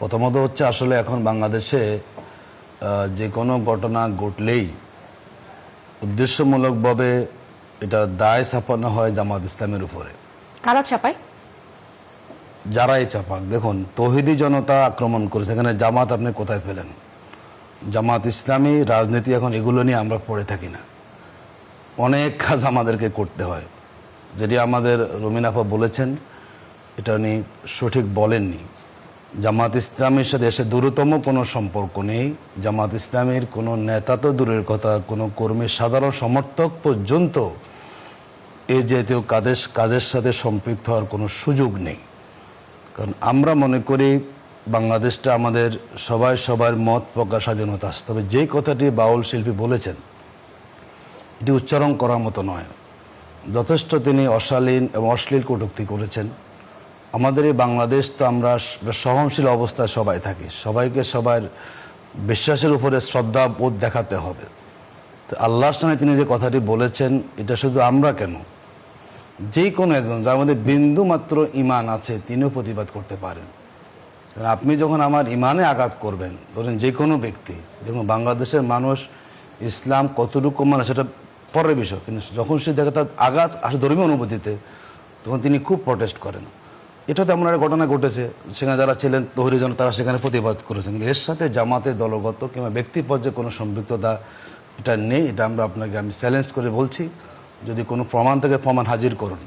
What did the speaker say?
প্রথমত হচ্ছে আসলে এখন বাংলাদেশে যে কোনো ঘটনা ঘটলেই উদ্দেশ্যমূলকভাবে এটা দায় চাপানো হয় জামাত ইসলামের উপরে। কারা চাপায় যারাই চাপাক দেখুন তহিদি জনতা আক্রমণ করেছে। এখানে জামাত আপনি কোথায় পেলেন? জামাত ইসলামী রাজনীতি এখন এগুলো নিয়ে আমরা পড়ে থাকি না। অনেক কাজ আমাদেরকে করতে হয়। যেটি আমাদের রমিনাফা বলেছেন এটা উনি সঠিক বলেননি। জামাত ইসলামের সাথে এসে দূরতম কোনো সম্পর্ক নেই। জামাত ইসলামের কোনো নেতা তো দূরের কথা, কোনো কর্মীর সাধারণ সমর্থক পর্যন্ত এ জাতীয় কাজের কাজের সাথে সম্পৃক্ত হওয়ার কোনো সুযোগ নেই। কারণ আমরা মনে করি বাংলাদেশটা আমাদের সবাই সবার মত প্রকাশ স্বাধীনতা আছে। তবে যেই কথাটি বাউল শিল্পী বলেছেন, এটি উচ্চারণ করার মতো নয়। যথেষ্ট তিনি অশালীন এবং অশ্লীল কটূক্তি করেছেন। আমাদের এই বাংলাদেশ তো আমরা সহনশীল অবস্থায় সবাই থাকি। সবাইকে সবার বিশ্বাসের উপরে শ্রদ্ধা বোধ দেখাতে হবে। তো আল্লাহর সামনে তিনি যে কথাটি বলেছেন, এটা শুধু আমরা কেন? যে কোনো একজন, যার মধ্যে বিন্দু মাত্র ইমান আছে, তিনিও প্রতিবাদ করতে পারেন। আপনি যখন আমার ইমানে আঘাত করবেন, ধরেন যে কোনো ব্যক্তি, দেখুন বাংলাদেশের মানুষ, ইসলাম কতটুকু মানে সেটা পরের বিষয়। কিন্তু যখন সে দেখে তার আঘাত আসে ধর্মীয় অনুভূতিতে, তখন তিনি খুব প্রটেস্ট করেন। এটা তেমন একটা ঘটনা ঘটেছে, সেখানে যারা ছিলেন তহরিজন তারা সেখানে প্রতিবাদ করেছেন। কিন্তু এর সাথে জামাতে দলগত কিংবা ব্যক্তি পর্যায়ে কোনো সম্পৃক্ততা এটা নেই, এটা আমরা আপনাকে আমি চ্যালেঞ্জ করে বলছি। যদি কোনো প্রমাণ থেকে, প্রমাণ হাজির করুন।